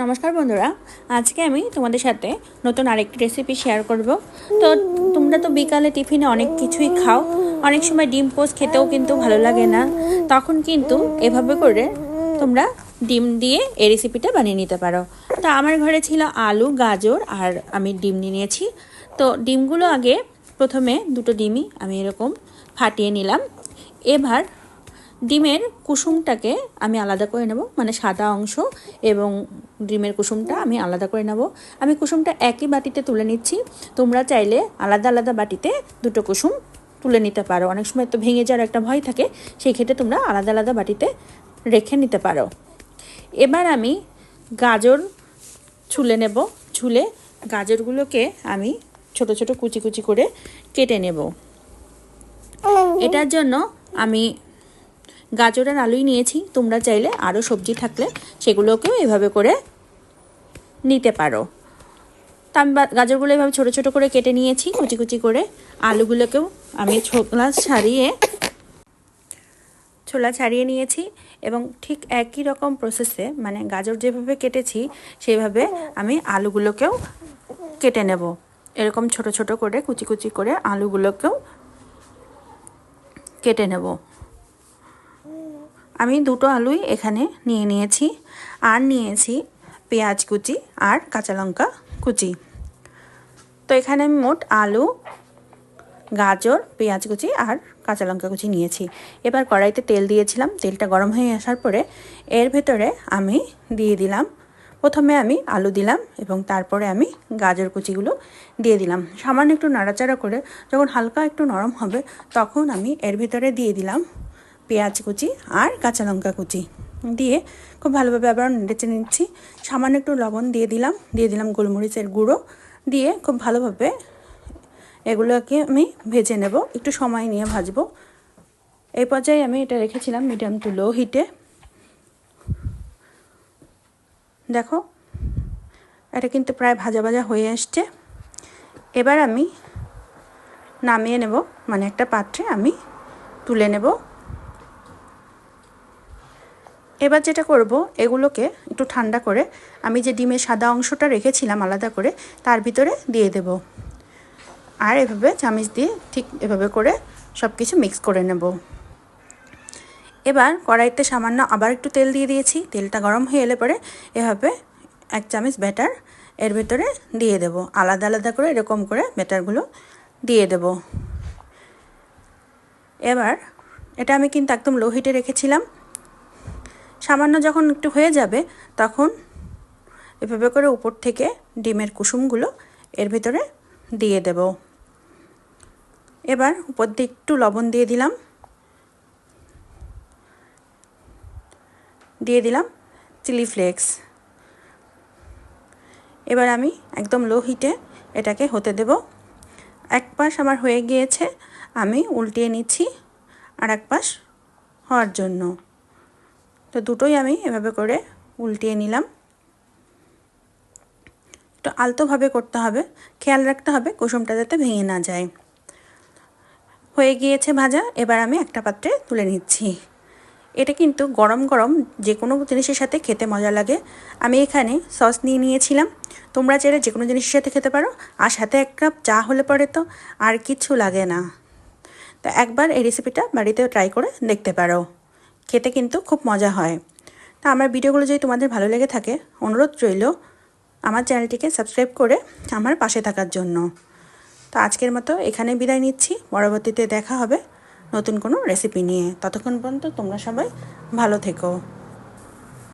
নমস্কার বন্ধুরা, আজকে আমি তোমাদের সাথে নতুন আরেকটি রেসিপি শেয়ার করব। তো তোমরা তো বিকালে টিফিনে অনেক কিছুই খাও, অনেক সময় ডিম পোস্ট খেতেও কিন্তু ভালো লাগে না। তখন কিন্তু এভাবে করে তোমরা ডিম দিয়ে এই রেসিপিটা বানিয়ে নিতে পারো। তো আমার ঘরে ছিল আলু, গাজর আর আমি ডিম নিয়ে নিয়েছি। তো ডিমগুলো আগে প্রথমে দুটো ডিমই আমি এরকম ফাটিয়ে নিলাম। এবার ডিমের কুসুমটাকে আমি আলাদা করে নেব মানে সাদা অংশ এবং ডিমের কুসুমটা আমি আলাদা করে নেব। আমি কুসুমটা একই বাটিতে তুলে নিচ্ছি। তোমরা চাইলে আলাদা আলাদা বাটিতে দুটো কুসুম তুলে নিতে পারো। অনেক সময় তো ভেঙে যাওয়ার একটা ভয় থাকে সেই ক্ষেত্রে তোমরা আলাদা আলাদা বাটিতে রেখে নিতে পারো। এবার আমি গাজর ছুলে নেব। ছুলে গাজরগুলোকে আমি ছোট ছোট কুচি কুচি করে কেটে নেব। এটার জন্য আমি গাজর আর আলুই নিয়েছি। তোমরা চাইলে আরও সবজি থাকলে সেগুলোকেও এভাবে করে নিতে পারো। তা আমি গাজরগুলো এভাবে ছোটো ছোটো করে কেটে নিয়েছি, কুচি কুচি করে। আলুগুলোকেও আমি ছোলা ছাড়িয়ে ছোলা ছাড়িয়ে নিয়েছি এবং ঠিক একই রকম প্রসেসে মানে গাজর যেভাবে কেটেছি সেইভাবে আমি আলুগুলোকেও কেটে নেব। এরকম ছোট ছোট করে কুচি কুচি করে আলুগুলোকেও কেটে নেব। আমি দুটো আলুই এখানে নিয়ে নিয়েছি। আর নিয়েছি পেঁয়াজ কুচি আর কাঁচা লঙ্কা কুচি। তো এখানে আমি মোট আলু, গাজর, পেঁয়াজ কুচি আর কাঁচা লঙ্কা কুচি নিয়েছি। এবার কড়াইতে তেল দিয়েছিলাম। তেলটা গরম হয়ে আসার পরে এর ভেতরে আমি দিয়ে দিলাম। প্রথমে আমি আলু দিলাম এবং তারপরে আমি গাজর কুচিগুলো দিয়ে দিলাম। সামান্য একটু নাড়াচাড়া করে যখন হালকা একটু নরম হবে তখন আমি এর ভিতরে দিয়ে দিলাম পেঁয়াজ কুচি আর কাঁচা লঙ্কা কুচি দিয়ে খুব ভালোভাবে আবার নেড়েচে নিচ্ছি। সামান্য একটু লবণ দিয়ে দিলাম দিয়ে দিলাম গোলমরিচের গুঁড়ো দিয়ে খুব ভালোভাবে এগুলোকে আমি ভেজে নেব। একটু সময় নিয়ে ভাজবো। এই পর্যায়ে আমি এটা রেখেছিলাম মিডিয়াম টু লো হিটে। দেখো, এটা কিন্তু প্রায় ভাজা ভাজা হয়ে আসছে। এবার আমি নামিয়ে নেব মানে একটা পাত্রে আমি তুলে নেব। এবার যেটা করব, এগুলোকে একটু ঠান্ডা করে আমি যে ডিমের সাদা অংশটা রেখেছিলাম আলাদা করে, তার ভিতরে দিয়ে দেব। আর এভাবে চামিচ দিয়ে ঠিক এভাবে করে সব কিছু মিক্স করে নেব। এবার কড়াইতে সামান্য আবার একটু তেল দিয়ে দিয়েছি, তেলটা গরম হয়ে এলে পরে এভাবে এক চামচ ব্যাটার এর ভেতরে দিয়ে দেব। আলাদা আলাদা করে এরকম করে ব্যাটারগুলো দিয়ে দেব। এবার এটা আমি কিন্তু একদম লো হিটে রেখেছিলাম সামান্য যখন একটু হয়ে যাবে, তখন এভাবে করে উপর থেকে ডিমের কুসুমগুলো এর ভিতরে দিয়ে দেব। এবার উপর দিয়ে একটু লবণ দিয়ে দিলাম। দিয়ে দিলাম চিলি ফ্লেক্স। এবার আমি একদম লো হিটে এটাকে হতে দেব। এক পাশ আমার হয়ে গিয়েছে, আমি উল্টিয়ে নিচ্ছি আর এক পাশ হওয়ার জন্য। তো দুটোই আমি এভাবে করে উল্টিয়ে নিলাম। একটু আলতোভাবে করতে হবে, খেয়াল রাখতে হবে কুসুমটা যাতে ভেঙে না যায়। হয়ে গিয়েছে ভাজা, এবার আমি একটা পাত্রে তুলে নিচ্ছি। এটা কিন্তু গরম গরম যে কোনো জিনিসের সাথে খেতে মজা লাগে। আমি এখানে সস নিয়ে নিয়েছিলাম। তোমরা চাইলে যে কোনো জিনিসের সাথে খেতে পারো। আর সাথে এক কাপ চা হলে পরে তো আর কিছু লাগে না। তো একবার এই রেসিপিটা বাড়িতে ট্রাই করে দেখতে পারো। খেতে কিন্তু খুব মজা হয়। তা আমার ভিডিওগুলো যদি তোমাদের ভালো লেগে থাকে, অনুরোধ রইল আমার চ্যানেলটিকে সাবস্ক্রাইব করে আমার পাশে থাকার জন্য। তো আজকের মতো এখানে বিদায় নিচ্ছি। পরবর্তীতে দেখা হবে নতুন কোনো রেসিপি নিয়ে। ততক্ষণ পর্যন্ত তোমরা সবাই ভালো থেকো।